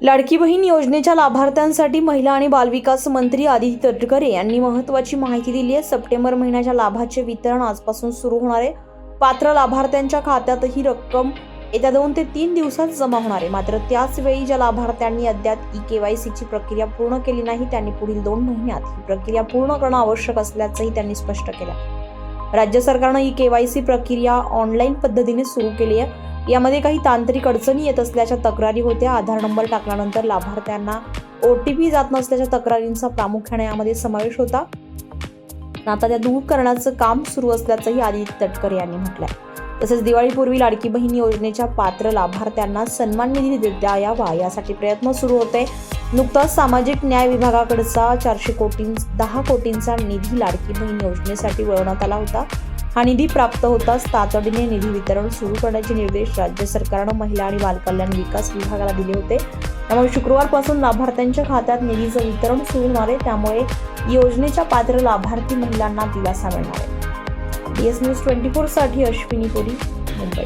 लाडकी बहीण योजनेच्या लाभार्थ्यांसाठी महिला आणि बालविकास मंत्री आदिती तटकरे यांनी महत्त्वाची माहिती दिली आहे. सप्टेंबर महिन्याच्या लाभाचे वितरण आजपासून सुरू होणार आहे. पात्र लाभार्थ्यांच्या खात्यात ही रक्कम येत्या दोन ते तीन दिवसात जमा होणार आहे. मात्र त्याच वेळी ज्या लाभार्थ्यांनी अद्याप ई के वाय सीची प्रक्रिया पूर्ण केली नाही त्यांनी पुढील दोन महिन्यात ही प्रक्रिया पूर्ण करणं आवश्यक असल्याचंही त्यांनी स्पष्ट केलं राज्य सरकारनं ई के वाय सी प्रक्रिया ऑनलाईन पद्धतीने सुरू केली आहे. यामध्ये काही तांत्रिक अडचणी येत असल्याच्या तक्रारी होत्या. आधार नंबर टाकल्यानंतर लाभार्थ्यांना ओ टी पी जात नसल्याच्या तक्रारींचा प्रामुख्याने यामध्ये समावेश होता. आता त्या दूर करण्याचं काम सुरू असल्याचंही आदित्य तटकरे यांनी म्हटलंय. तसेच दिवाळीपूर्वी लाडकी बहीण योजनेच्या पात्र लाभार्थ्यांना सन्मान निधी देता यावा यासाठी प्रयत्न सुरू होते. नुकताच सामाजिक न्याय विभागाकडचा चारशे कोटी दहा कोटींचा निधी लाडकी बहीण योजनेसाठी वळवण्यात आला होता. हा निधी प्राप्त होताच तातडीने निधी वितरण सुरू करण्याचे निर्देश राज्य सरकारनं महिला आणि बालकल्याण विकास विभागाला दिले होते. त्यामुळे शुक्रवारपासून लाभार्थ्यांच्या खात्यात निधीचं वितरण सुरू होणार आहे. त्यामुळे योजनेच्या पात्र लाभार्थी महिलांना दिलासा मिळणार आहे. डी एस न्यूज ट्वेंटी फोरसाठी अश्विनी पुरी मुंबई.